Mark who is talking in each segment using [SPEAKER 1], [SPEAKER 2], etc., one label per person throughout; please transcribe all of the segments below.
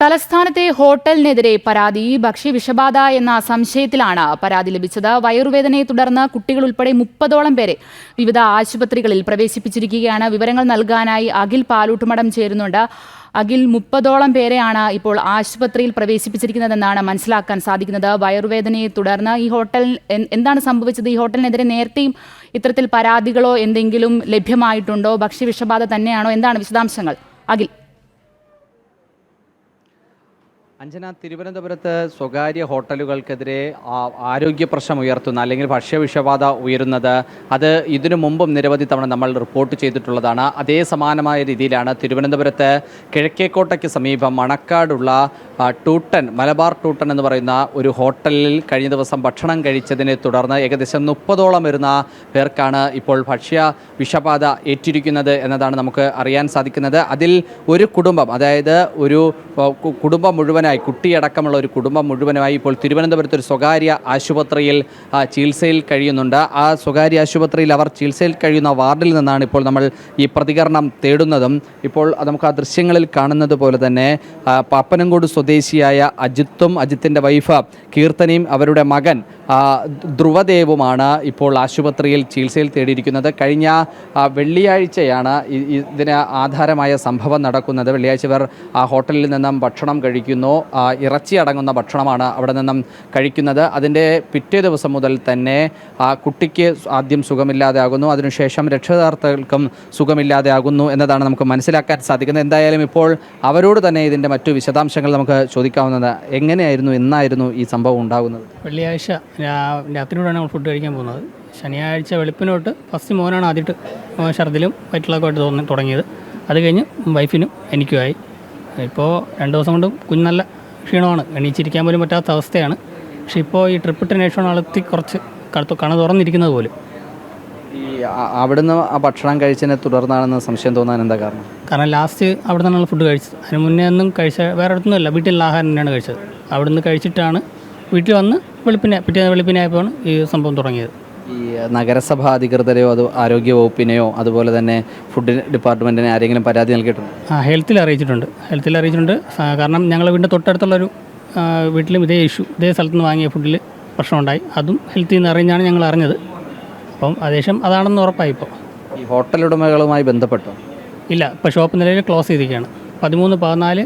[SPEAKER 1] തലസ്ഥാനത്തെ ഹോട്ടലിനെതിരെ പരാതി. ഭക്ഷ്യ വിഷബാധ എന്ന സംശയത്തിലാണ് പരാതി ലഭിച്ചത്. വയറുവേദനയെ തുടർന്ന് കുട്ടികൾ ഉൾപ്പെടെ മുപ്പതോളം പേരെ വിവിധ ആശുപത്രികളിൽ പ്രവേശിപ്പിച്ചിരിക്കുകയാണ്. വിവരങ്ങൾ നൽകാനായി അഖിൽ പാലൂട്ടുമടം ചേരുന്നുണ്ട്. അഖിൽ മുപ്പതോളം പേരെയാണ് ഇപ്പോൾ ആശുപത്രിയിൽ പ്രവേശിപ്പിച്ചിരിക്കുന്നതെന്നാണ് മനസ്സിലാക്കാൻ സാധിക്കുന്നത്. വയറുവേദനയെ തുടർന്ന് ഈ ഹോട്ടൽ എന്താണ് സംഭവിച്ചത്? ഈ ഹോട്ടലിനെതിരെ നേരത്തെയും ഇത്തരത്തിൽ പരാതികളോ എന്തെങ്കിലും ലഭ്യമായിട്ടുണ്ടോ? ഭക്ഷ്യ വിഷബാധ തന്നെയാണോ? എന്താണ് വിശദാംശങ്ങൾ? അഖിൽ.
[SPEAKER 2] അഞ്ജന തിരുവനന്തപുരത്ത് സ്വകാര്യ ഹോട്ടലുകൾക്കെതിരെ ആരോഗ്യ പ്രശ്നം ഉയർത്തുന്ന അല്ലെങ്കിൽ ഭക്ഷ്യവിഷബാധ ഉയരുന്നത് അത് ഇതിനു മുമ്പും നിരവധി തവണ നമ്മൾ റിപ്പോർട്ട് ചെയ്തിട്ടുള്ളതാണ്. അതേ സമാനമായ രീതിയിലാണ് തിരുവനന്തപുരത്ത് കിഴക്കേക്കോട്ടയ്ക്ക് സമീപം മണക്കാടുള്ള ടൂട്ടൻ മലബാർ ടൂട്ടൻ എന്ന് പറയുന്ന ഒരു ഹോട്ടലിൽ കഴിഞ്ഞ ദിവസം ഭക്ഷണം കഴിച്ചതിനെ തുടർന്ന് ഏകദേശം മുപ്പതോളം വരുന്ന പേർക്കാണ് ഇപ്പോൾ ഭക്ഷ്യ വിഷബാധ ഏറ്റിരിക്കുന്നത് എന്നതാണ് നമുക്ക് അറിയാൻ സാധിക്കുന്നത്. അതിൽ ഒരു കുടുംബം അതായത് ഒരു കുടുംബം മുഴുവനായി കുട്ടിയടക്കമുള്ള ഒരു കുടുംബം മുഴുവനായി ഇപ്പോൾ തിരുവനന്തപുരത്ത് ഒരു സ്വകാര്യ ആശുപത്രിയിൽ ചികിത്സയിൽ കഴിയുന്നുണ്ട്. ആ സ്വകാര്യ ആശുപത്രിയിൽ അവർ ചികിത്സയിൽ കഴിയുന്ന വാർഡിൽ നിന്നാണ് ഇപ്പോൾ നമ്മൾ ഈ പ്രതികരണം തേടുന്നതും. ഇപ്പോൾ നമുക്ക് ആ ദൃശ്യങ്ങളിൽ കാണുന്നത് പോലെ തന്നെ പാപ്പനംകോട് സ്വദേശിയായ അജിത്തും അജിത്തിന്റെ വൈഫ് കീർത്തനയും അവരുടെ മകൻ ധ്രുവദേവുമാണ് ഇപ്പോൾ ആശുപത്രിയിൽ ചികിത്സയിൽ തേടിയിരിക്കുന്നത്. കഴിഞ്ഞ വെള്ളിയാഴ്ചയാണ് ഇതിന് ആധാരമായ സംഭവം നടക്കുന്നത്. വെള്ളിയാഴ്ച ഇവർ ഹോട്ടലിൽ നിന്നും ഭക്ഷണം കഴിക്കുന്നു. ഇറച്ചി അടങ്ങുന്ന ഭക്ഷണമാണ് അവിടെ നിന്നും കഴിക്കുന്നത്. അതിന്റെ പിറ്റേ ദിവസം മുതൽ തന്നെ ആ കുട്ടിക്ക് ആദ്യം സുഖമില്ലാതെ ആകുന്നു അതിനുശേഷം രക്ഷകർത്താക്കൾക്കും സുഖമില്ലാതെ ആകുന്നു എന്നതാണ് നമുക്ക് മനസ്സിലാക്കാൻ സാധിക്കുന്നത്. എന്തായാലും ഇപ്പോൾ അവരോട് തന്നെ ഇതിന്റെ മറ്റു വിശദാംശങ്ങൾ നമുക്ക് ചോദിക്കാവുന്നത് എങ്ങനെയായിരുന്നു എന്നായിരുന്നു ഈ സംഭവം ഉണ്ടാകുന്നത്?
[SPEAKER 3] വെള്ളിയാഴ്ച രാത്രിയോടാണ് നമ്മൾ ഫുഡ് കഴിക്കാൻ പോകുന്നത്. ശനിയാഴ്ച വെളുപ്പിനോട്ട് ഫസ്റ്റ് മോനാണ് ആദ്യമായിട്ട് ഷർദിലും ഛർദിലും വയറ്റിളൊക്കെ ആയിട്ട് തോന്നി തുടങ്ങിയത്. അത് കഴിഞ്ഞ് വൈഫിനും എനിക്കുമായി. ഇപ്പോൾ രണ്ട് ദിവസം കൊണ്ട് കുഞ്ഞ് നല്ല ക്ഷീണമാണ്. എണീച്ചിരിക്കാൻ പോലും പറ്റാത്ത അവസ്ഥയാണ്. പക്ഷേ ഇപ്പോൾ ഈ ട്രിപ്പിട്ടിന് ശേഷമാണ് ആളെത്തി കുറച്ച് കടത്തു കണ തുറന്നിരിക്കുന്നത് പോലും.
[SPEAKER 2] ഈ അവിടുന്ന് ആ ഭക്ഷണം കഴിച്ചതിനെ തുടർന്നാണെന്ന് സംശയം തോന്നാൻ എന്താ കാരണം?
[SPEAKER 3] കാരണം ലാസ്റ്റ് അവിടെ നിന്നാണ് ഫുഡ് കഴിച്ചത്. അതിന് മുന്നേ ഒന്നും കഴിച്ച വേറെ അടുത്തൊന്നുമല്ല വീട്ടിലുള്ള ആഹാരം തന്നെയാണ് കഴിച്ചത്. അവിടുന്ന് കഴിച്ചിട്ടാണ് വീട്ടിൽ വന്ന് വെളുപ്പിനെ പിറ്റേ വെളുപ്പിനായപ്പോഴാണ് ഈ സംഭവം തുടങ്ങിയത്.
[SPEAKER 2] ഈ നഗരസഭാ അധികൃതരെയോ അത് ആരോഗ്യ വകുപ്പിനെയോ അതുപോലെ തന്നെ ഫുഡ് ഡിപ്പാർട്ട്മെന്റിനെ ആരെങ്കിലും പരാതി നൽകിയിട്ടുണ്ട്?
[SPEAKER 3] ആ ഹെൽത്തിൽ അറിയിച്ചിട്ടുണ്ട്. ഹെൽത്തിൽ അറിയിച്ചിട്ടുണ്ട്. കാരണം ഞങ്ങളുടെ വീടിന്റെ തൊട്ടടുത്തുള്ളൊരു വീട്ടിലും ഇതേ ഇഷ്യൂ ഇതേ സ്ഥലത്ത് നിന്ന് വാങ്ങിയ ഫുഡിൽ പ്രശ്നമുണ്ടായി. അതും ഹെൽത്തിൽ നിന്ന് അറിഞ്ഞാണ് ഞങ്ങൾ അറിഞ്ഞത്. അപ്പം അതേശം അതാണെന്ന് ഉറപ്പായി ഇപ്പോൾ
[SPEAKER 2] ഈ ഹോട്ടൽ ഉടമകളുമായി ബന്ധപ്പെട്ടോ?
[SPEAKER 3] ഇല്ല ഇപ്പോൾ ഷോപ്പ് നിലയിൽ ക്ലോസ് ചെയ്തിരിക്കുകയാണ്. പതിമൂന്ന് പതിനാല്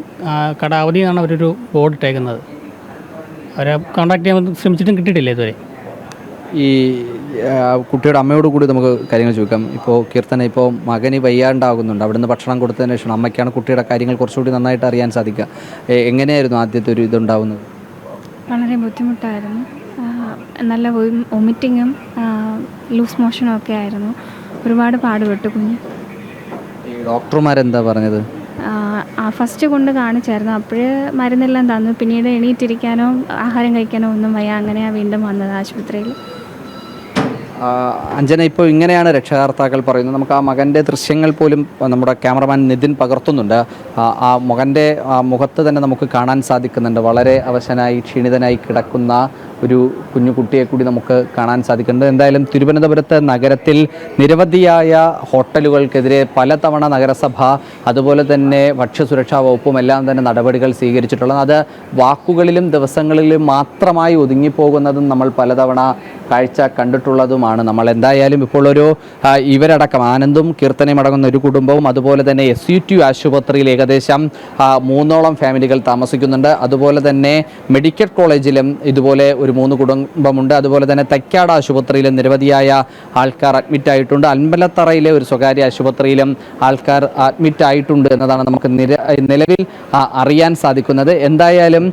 [SPEAKER 3] കട അവധി എന്നാണ് അവരൊരു ബോർഡ് ഇട്ടേക്കുന്നത്. അവരെ കോൺടാക്ട് ചെയ്യാൻ ശ്രമിച്ചിട്ടും കിട്ടിയിട്ടില്ല ഇതുവരെ.
[SPEAKER 2] ഈ കുട്ടിയുടെ അമ്മയോട് കൂടി നമുക്ക് കാര്യങ്ങൾ ചോദിക്കാം. ഇപ്പോൾ കീർത്തന ഇപ്പോൾ മകന് വയ്യാണ്ടാകുന്നുണ്ട്. അവിടുന്ന് ഭക്ഷണം കൊടുത്തതിന് ശേഷം അമ്മയ്ക്കാണ് കുട്ടിയുടെ കാര്യങ്ങൾ കുറച്ചുകൂടി നന്നായിട്ട് അറിയാൻ സാധിക്കുക. എങ്ങനെയായിരുന്നു ആദ്യത്തെ ഒരു ഇതുണ്ടാവുന്നത്?
[SPEAKER 4] വളരെ ബുദ്ധിമുട്ടായിരുന്നു. നല്ല വൊമിറ്റിങ്ങും ലൂസ് മോഷനും ഒക്കെ ആയിരുന്നു. ഒരുപാട് പാടുപെട്ടു കുഞ്ഞ്.
[SPEAKER 2] ഡോക്ടർമാരെന്താ പറഞ്ഞത്?
[SPEAKER 4] ഫസ്റ്റ് കൊണ്ട് കാണിച്ചായിരുന്നു. അപ്പോഴ് മരുന്നെല്ലാം തന്നു. പിന്നീട് എണീറ്റിരിക്കാനോ ആഹാരം കഴിക്കാനോ ഒന്നും വയ്യ. അങ്ങനെയാണ് വീണ്ടും വന്നത് ആശുപത്രിയിൽ.
[SPEAKER 2] ആ, അഞ്ജന ഇപ്പോൾ ഇങ്ങനെയാണ് രക്ഷകർത്താക്കൾ പറയുന്നത്. നമുക്ക് ആ മകന്റെ ദൃശ്യങ്ങൾ പോലും നമ്മുടെ ക്യാമറമാൻ നിതിൻ പകർത്തുന്നുണ്ട്. ആ, മകന്റെ മുഖത്ത് തന്നെ നമുക്ക് കാണാൻ സാധിക്കുന്നുണ്ട്. വളരെ അവശനായി ക്ഷീണിതനായി കിടക്കുന്ന ഒരു കുഞ്ഞു കുട്ടിയെ കൂടി നമുക്ക് കാണാൻ സാധിക്കുന്നുണ്ട്. എന്തായാലും തിരുവനന്തപുരത്ത് നഗരത്തിൽ നിരവധിയായ ഹോട്ടലുകൾക്കെതിരെ പലതവണ നഗരസഭ അതുപോലെ തന്നെ ഭക്ഷ്യസുരക്ഷാ വകുപ്പും എല്ലാം തന്നെ നടപടികൾ സ്വീകരിച്ചിട്ടുള്ളത്. അത് വാക്കുകളിലും ദിവസങ്ങളിലും മാത്രമായി ഒതുങ്ങിപ്പോകുന്നതും നമ്മൾ പലതവണ കാഴ്ച കണ്ടിട്ടുള്ളതുമാണ്. നമ്മൾ എന്തായാലും ഇപ്പോൾ ഒരു ഇവരടക്കം ആനന്ദും കീർത്തനയും അടങ്ങുന്ന ഒരു കുടുംബവും അതുപോലെ തന്നെ എസ് യു ടി ആശുപത്രിയിൽ ഏകദേശം മൂന്നോളം ഫാമിലികൾ താമസിക്കുന്നുണ്ട്. അതുപോലെ തന്നെ മെഡിക്കൽ കോളേജിലും ഇതുപോലെ ഒരു മൂന്ന് കുടുംബമുണ്ട്. അതുപോലെ തന്നെ തൈക്കാട് ആശുപത്രിയിലും നിരവധിയായ ആൾക്കാർ അഡ്മിറ്റ് ആയിട്ടുണ്ട്. അമ്പലത്തറയിലെ ഒരു സ്വകാര്യ ആശുപത്രിയിലും ആൾക്കാർ അഡ്മിറ്റ് ആയിട്ടുണ്ട് എന്നതാണ് നമുക്ക് നിലവിൽ അറിയാൻ സാധിക്കുന്നത്. എന്തായാലും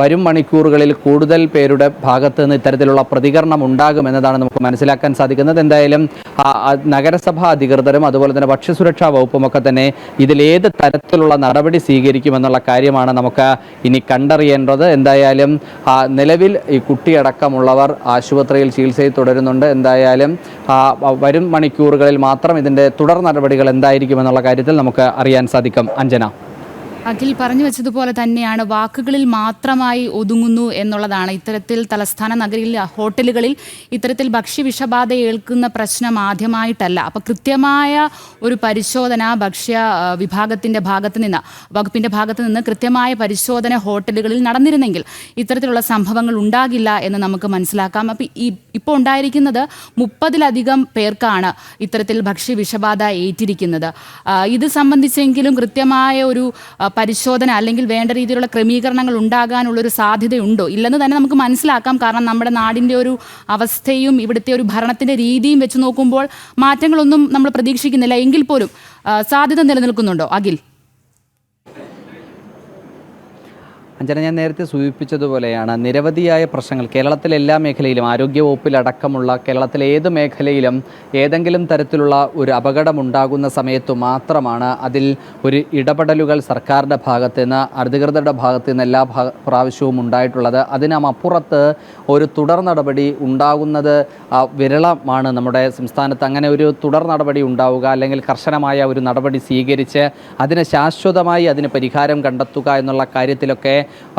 [SPEAKER 2] വരും മണിക്കൂറുകളിൽ കൂടുതൽ പേരുടെ ഭാഗത്ത് നിന്ന് ഇത്തരത്തിലുള്ള പ്രതികരണം ഉണ്ടാകുമെന്നതാണ് നമുക്ക് നമുക്ക് മനസ്സിലാക്കാൻ സാധിക്കുന്നത്. എന്തായാലും നഗരസഭാ അധികൃതരും അതുപോലെ തന്നെ ഭക്ഷ്യസുരക്ഷാ വകുപ്പും ഒക്കെ തന്നെ ഇതിലേത് തരത്തിലുള്ള നടപടി സ്വീകരിക്കുമെന്നുള്ള കാര്യമാണ് നമുക്ക് ഇനി കണ്ടറിയേണ്ടത്. എന്തായാലും നിലവിൽ ഈ കുട്ടിയടക്കമുള്ളവർ ആശുപത്രിയിൽ ചികിത്സയിൽ തുടരുന്നുണ്ട്. എന്തായാലും വരും മണിക്കൂറുകളിൽ മാത്രം ഇതിന്റെ തുടർ നടപടികൾ എന്തായിരിക്കുമെന്നുള്ള കാര്യത്തിൽ നമുക്ക് അറിയാൻ സാധിക്കും. അഞ്ജന.
[SPEAKER 1] അഖിൽ പറഞ്ഞു വെച്ചതുപോലെ തന്നെയാണ് വാക്കുകളിൽ മാത്രമായി ഒതുങ്ങുന്നു എന്നുള്ളതാണ്. ഇത്തരത്തിൽ തലസ്ഥാന നഗരിയിൽ ഹോട്ടലുകളിൽ ഇത്തരത്തിൽ ഭക്ഷ്യവിഷബാധ ഏൽക്കുന്ന പ്രശ്നം ആദ്യമായിട്ടല്ല. അപ്പോൾ കൃത്യമായ ഒരു പരിശോധന ഭക്ഷ്യ വിഭാഗത്തിന്റെ ഭാഗത്ത് നിന്ന് വകുപ്പിന്റെ ഭാഗത്ത് നിന്ന് കൃത്യമായ പരിശോധന ഹോട്ടലുകളിൽ നടന്നിരുന്നെങ്കിൽ ഇത്തരത്തിലുള്ള സംഭവങ്ങൾ ഉണ്ടാകില്ല എന്ന് നമുക്ക് മനസ്സിലാക്കാം. അപ്പോൾ ഈ ഇപ്പോൾ ഉണ്ടായിരിക്കുന്നത് മുപ്പതിലധികം പേർക്കാണ് ഇത്തരത്തിൽ ഭക്ഷ്യ വിഷബാധ ഏറ്റിരിക്കുന്നത് ഇത് സംബന്ധിച്ചെങ്കിലും കൃത്യമായ ഒരു പരിശോധന അല്ലെങ്കിൽ വേണ്ട രീതിയിലുള്ള ക്രമീകരണങ്ങൾ ഉണ്ടാകാനുള്ളൊരു സാധ്യതയുണ്ടോ? ഇല്ലെന്ന് തന്നെ നമുക്ക് മനസ്സിലാക്കാം. കാരണം നമ്മുടെ നാടിന്റെ ഒരു അവസ്ഥയും ഇവിടുത്തെ ഒരു ഭരണത്തിന്റെ രീതിയും വെച്ച് നോക്കുമ്പോൾ മാറ്റങ്ങളൊന്നും നമ്മൾ പ്രതീക്ഷിക്കുന്നില്ല. എങ്കിൽ പോലും സാധ്യത നിലനിൽക്കുന്നുണ്ടോ? അഖിൽ?
[SPEAKER 2] അഞ്ജന ഞാൻ നേരത്തെ സൂചിപ്പിച്ചതുപോലെയാണ് നിരവധിയായ പ്രശ്നങ്ങൾ. കേരളത്തിലെ എല്ലാ മേഖലയിലും ആരോഗ്യവകുപ്പിലടക്കമുള്ള കേരളത്തിലെ ഏത് മേഖലയിലും ഏതെങ്കിലും തരത്തിലുള്ള ഒരു അപകടമുണ്ടാകുന്ന സമയത്ത് മാത്രമാണ് അതിൽ ഒരു ഇടപെടലുകൾ സർക്കാരിന്റെ ഭാഗത്ത് നിന്ന് അധികൃതരുടെ ഭാഗത്ത് നിന്ന് എല്ലാ പ്രാവശ്യവും ഉണ്ടായിട്ടുള്ളത്. അതിനപ്പുറത്ത് ഒരു തുടർ നടപടി ഉണ്ടാകുന്നത് വിരളമാണ് നമ്മുടെ സംസ്ഥാനത്ത്. അങ്ങനെ ഒരു തുടർ നടപടി ഉണ്ടാവുക അല്ലെങ്കിൽ കർശനമായ ഒരു നടപടി സ്വീകരിച്ച് അതിന് ശാശ്വതമായി അതിന് പരിഹാരം കണ്ടെത്തുക എന്നുള്ള കാര്യത്തിലൊക്കെ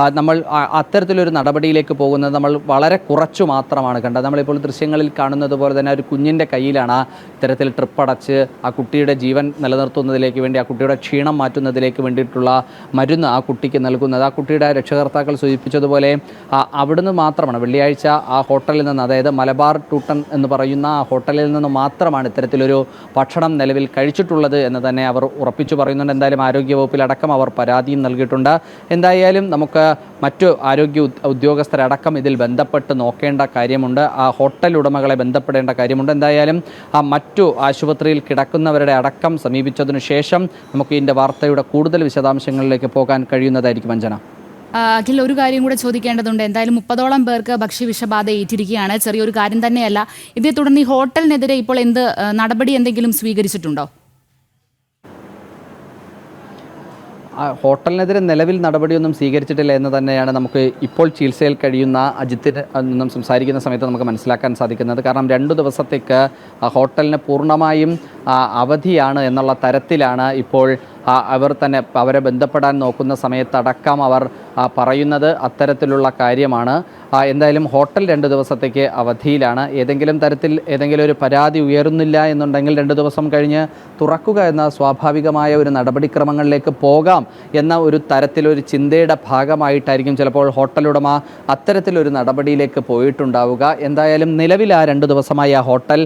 [SPEAKER 2] നമ്മൾ ആ- അത്തരത്തിലൊരു നടപടിയിലേക്ക് പോകുന്നത് നമ്മൾ വളരെ കുറച്ചു മാത്രമാണ് കണ്ടത്. നമ്മളിപ്പോൾ ദൃശ്യങ്ങളിൽ കാണുന്നത് പോലെ തന്നെ ഒരു കുഞ്ഞിന്റെ കയ്യിലാണ് ഇത്തരത്തിൽ ട്രിപ്പ് അടച്ച് ആ കുട്ടിയുടെ ജീവൻ നിലനിർത്തുന്നതിലേക്ക് വേണ്ടി ആ കുട്ടിയുടെ ക്ഷീണം മാറ്റുന്നതിലേക്ക് വേണ്ടിയിട്ടുള്ള മരുന്ന് ആ കുട്ടിക്ക് നൽകുന്നത്. ആ കുട്ടിയുടെ രക്ഷകർത്താക്കൾ സൂചിപ്പിച്ചതുപോലെ ആ, അവിടുന്ന് മാത്രമാണ് വെള്ളിയാഴ്ച ആ ഹോട്ടലിൽ നിന്ന് അതായത് മലബാർ ടൂട്ടൺ എന്ന് പറയുന്ന ആ ഹോട്ടലിൽ നിന്ന് മാത്രമാണ് ഇത്തരത്തിലൊരു ഭക്ഷണം നിലവിൽ കഴിച്ചിട്ടുള്ളത് എന്ന് തന്നെ അവർ ഉറപ്പിച്ചു പറയുന്നുണ്ട്. എന്തായാലും ആരോഗ്യവകുപ്പിലടക്കം അവർ പരാതിയും നൽകിയിട്ടുണ്ട്. എന്തായാലും നമുക്ക് മറ്റു ആരോഗ്യ ഉദ്- ഉദ്യോഗസ്ഥരടക്കം ഇതിൽ ബന്ധപ്പെട്ട് നോക്കേണ്ട കാര്യമുണ്ട്. ആ ഹോട്ടൽ ഉടമകളെ ബന്ധപ്പെടേണ്ട കാര്യമുണ്ട്. എന്തായാലും ആ മറ്റു ആശുപത്രിയിൽ കിടക്കുന്നവരുടെ അടക്കം സമീപിച്ചതിനു ശേഷം നമുക്ക് ഇതിന്റെ വാർത്തയുടെ കൂടുതൽ വിശദാംശങ്ങളിലേക്ക് പോകാൻ കഴിയുന്നതായിരിക്കും അഞ്ജന.
[SPEAKER 1] അഖിൽ ഒരു കാര്യം കൂടെ ചോദിക്കേണ്ടതുണ്ട്. എന്തായാലും മുപ്പതോളം പേർക്ക് ഭക്ഷ്യവിഷബാധ ഏറ്റിരിക്കുകയാണ്. ചെറിയൊരു കാര്യം തന്നെയല്ല. ഇതേ തുടർന്ന് ഈ ഹോട്ടലിനെതിരെ ഇപ്പോൾ എന്ത് നടപടി എന്തെങ്കിലും സ്വീകരിച്ചിട്ടുണ്ടോ
[SPEAKER 2] ആ ഹോട്ടലിനെതിരെ നിലവിൽ നടപടിയൊന്നും സ്വീകരിച്ചിട്ടില്ല എന്ന് തന്നെയാണ് നമുക്ക് ഇപ്പോൾ ചികിത്സയിൽ കഴിയുന്ന അജിത്തിന് നിന്നും സംസാരിക്കുന്ന സമയത്ത് നമുക്ക് മനസ്സിലാക്കാൻ സാധിക്കുന്നത്. കാരണം രണ്ടു ദിവസത്തേക്ക് ഹോട്ടലിന് പൂർണമായും അവധിയാണ് എന്നുള്ള തരത്തിലാണ് ഇപ്പോൾ അവർ തന്നെ അവരെ ബന്ധപ്പെടാൻ നോക്കുന്ന സമയത്തടക്കം അവർ പറയുന്നത്. അത്തരത്തിലുള്ള കാര്യമാണ്. എന്തായാലും ഹോട്ടൽ രണ്ട് ദിവസത്തേക്ക് അവധിയിലാണ്. ഏതെങ്കിലും തരത്തിൽ ഏതെങ്കിലും ഒരു പരാതി ഉയരുന്നില്ല എന്നുണ്ടെങ്കിൽ രണ്ട് ദിവസം കഴിഞ്ഞ് തുറക്കുക എന്ന സ്വാഭാവികമായ ഒരു നടപടിക്രമങ്ങളിലേക്ക് പോകാം എന്ന ഒരു തരത്തിലൊരു ചിന്തയുടെ ഭാഗമായിട്ടായിരിക്കും ചിലപ്പോൾ ഹോട്ടൽ ഉടമ അത്തരത്തിലൊരു നടപടിയിലേക്ക് പോയിട്ടുണ്ടാവുക. എന്തായാലും നിലവിൽ ആ രണ്ട് ദിവസമായി ആ ഹോട്ടൽ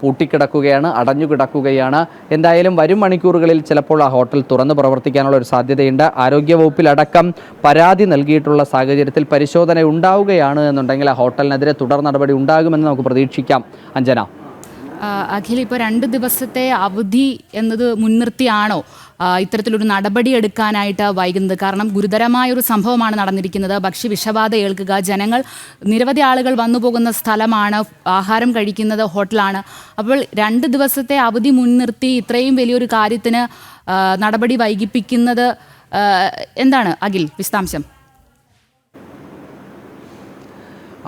[SPEAKER 2] പൂട്ടിക്കിടക്കുകയാണ് അടഞ്ഞു കിടക്കുകയാണ് എന്തായാലും വരും മണിക്കൂറുകളിൽ ചിലപ്പോൾ ആ ഹോട്ടൽ തുറന്ന് പ്രവർത്തിക്കാനുള്ള ഒരു സാധ്യതയുണ്ട്. ആരോഗ്യവകുപ്പിലടക്കം പരാതി നൽകിയിട്ടുള്ള സാഹചര്യത്തിൽ പരിശോധന ഉണ്ടാവുകയാണ്. എന്നുണ്ടെങ്കിൽ ആ ഹോട്ടലിനെതിരെ തുടർ നടപടി ഉണ്ടാകുമെന്ന് നമുക്ക് പ്രതീക്ഷിക്കാം. അഞ്ജന.
[SPEAKER 1] അഖിൽ ഇപ്പോൾ രണ്ട് ദിവസത്തെ അവധി എന്നത് മുൻനിർത്തിയാണോ? ഇത്തരത്തിലൊരു നടപടി എടുക്കാനായിട്ട് വൈകുന്നത്? കാരണം ഗുരുതരമായ ഒരു സംഭവമാണ് നടന്നിരിക്കുന്നത്. ഭക്ഷ്യ വിഷബാധ ഏൽക്കുക ജനങ്ങൾ നിരവധി ആളുകൾ വന്നു പോകുന്ന സ്ഥലമാണ് ആഹാരം കഴിക്കുന്നത് ഹോട്ടലാണ്. അപ്പോൾ രണ്ട് ദിവസത്തെ അവധി മുൻനിർത്തി ഇത്രയും വലിയൊരു കാര്യത്തിന് നടപടി വൈകിപ്പിക്കുന്നത് എന്താണ് അഖിൽ വിശദാംശം?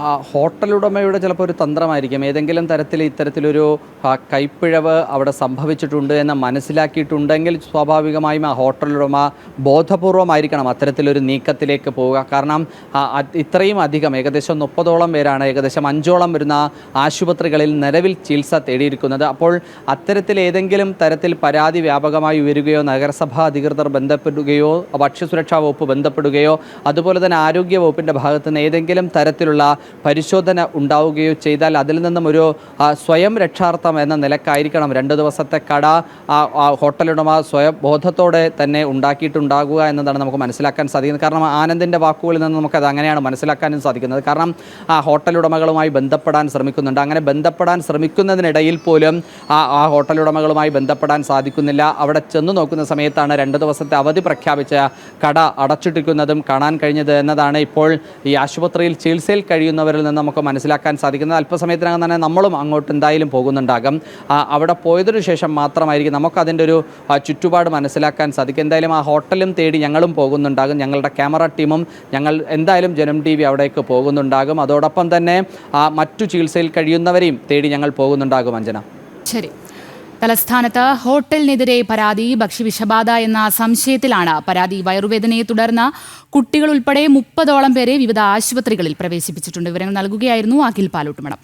[SPEAKER 2] ആ ഹോട്ടൽ ഉടമയുടെ ചിലപ്പോൾ ഒരു തന്ത്രമായിരിക്കും. ഏതെങ്കിലും തരത്തിൽ ഇത്തരത്തിലൊരു കൈപ്പിഴവ് അവിടെ സംഭവിച്ചിട്ടുണ്ട് എന്ന് മനസ്സിലാക്കിയിട്ടുണ്ടെങ്കിൽ സ്വാഭാവികമായും ആ ഹോട്ടൽ ഉടമ ബോധപൂർവമായിരിക്കണം അത്തരത്തിലൊരു നീക്കത്തിലേക്ക് പോവുക. കാരണം ഇത്രയും അധികം ഏകദേശം മുപ്പതോളം പേരാണ് ഏകദേശം അഞ്ചോളം വരുന്ന ആശുപത്രികളിൽ നിലവിൽ ചികിത്സ തേടിയിരിക്കുന്നത്. അപ്പോൾ അത്തരത്തിൽ ഏതെങ്കിലും തരത്തിൽ പരാതി വ്യാപകമായി ഉയരുകയോ നഗരസഭാ അധികൃതർ ബന്ധപ്പെടുകയോ ഭക്ഷ്യസുരക്ഷാ വകുപ്പ് ബന്ധപ്പെടുകയോ അതുപോലെ തന്നെ ആരോഗ്യ വകുപ്പിന്റെ ഭാഗത്തുനിന്ന് ഏതെങ്കിലും തരത്തിലുള്ള പരിശോധന ഉണ്ടാവുകയോ ചെയ്താൽ അതിൽ നിന്നും ഒരു സ്വയം രക്ഷാർത്ഥം എന്ന നിലക്കായിരിക്കണം. രണ്ട് ദിവസത്തെ കട ഹോട്ടലുടമ സ്വയം ബോധത്തോടെ തന്നെ ഉണ്ടാക്കിയിട്ടുണ്ടാകുക എന്നതാണ് നമുക്ക് മനസ്സിലാക്കാൻ സാധിക്കുന്നത്. കാരണം ആനന്ദിന്റെ വാക്കുകളിൽ നിന്ന് നമുക്കത് അങ്ങനെയാണ് മനസ്സിലാക്കാനും സാധിക്കുന്നത്. കാരണം ആ ഹോട്ടലുടമകളുമായി ബന്ധപ്പെടാൻ ശ്രമിക്കുന്നുണ്ട്. അങ്ങനെ ബന്ധപ്പെടാൻ ശ്രമിക്കുന്നതിനിടയിൽ പോലും ആ ആ ഹോട്ടലുടമകളുമായി ബന്ധപ്പെടാൻ സാധിക്കുന്നില്ല. അവിടെ ചെന്ന് നോക്കുന്ന സമയത്താണ് രണ്ട് ദിവസത്തെ അവധി പ്രഖ്യാപിച്ച കട അടച്ചിട്ടിരിക്കുന്നതും കാണാൻ കഴിഞ്ഞത് എന്നതാണ് ഇപ്പോൾ ഈ ആശുപത്രിയിൽ ചികിത്സയിൽ കഴിയുന്നവരിൽ നിന്ന് നമുക്ക് മനസ്സിലാക്കാൻ സാധിക്കുന്നത്. അല്പസമയത്തിനകം തന്നെ നമ്മളും അങ്ങോട്ട് എന്തായാലും പോകുന്നുണ്ടാകും. അവിടെ പോയതിനു ശേഷം മാത്രമായിരിക്കും നമുക്കതിന്റെ ഒരു ചുറ്റുപാട് മനസ്സിലാക്കാൻ സാധിക്കും എന്തായാലും ആ ഹോട്ടലും തേടി ഞങ്ങളും പോകുന്നുണ്ടാകും. ഞങ്ങളുടെ ക്യാമറ ടീമും ഞങ്ങൾ എന്തായാലും ജനം ടി വി അവിടേക്ക് പോകുന്നുണ്ടാകും. അതോടൊപ്പം തന്നെ മറ്റു ചികിത്സയിൽ കഴിയുന്നവരെയും തേടി ഞങ്ങൾ പോകുന്നുണ്ടാകും അഞ്ജന.
[SPEAKER 1] ശരി. തലസ്ഥാനത്ത് ഹോട്ടലിനെതിരെ പരാതി ഭക്ഷ്യവിഷബാധ എന്ന സംശയത്തിലാണ് പരാതി വയറുവേദനയെ തുടർന്ന് കുട്ടികൾ ഉൾപ്പെടെ മുപ്പതോളം പേരെ വിവിധ ആശുപത്രികളിൽ പ്രവേശിപ്പിച്ചിട്ടുണ്ട്. വിവരങ്ങൾ നൽകുകയായിരുന്നു അഖിൽ പാലോട്ടുമണം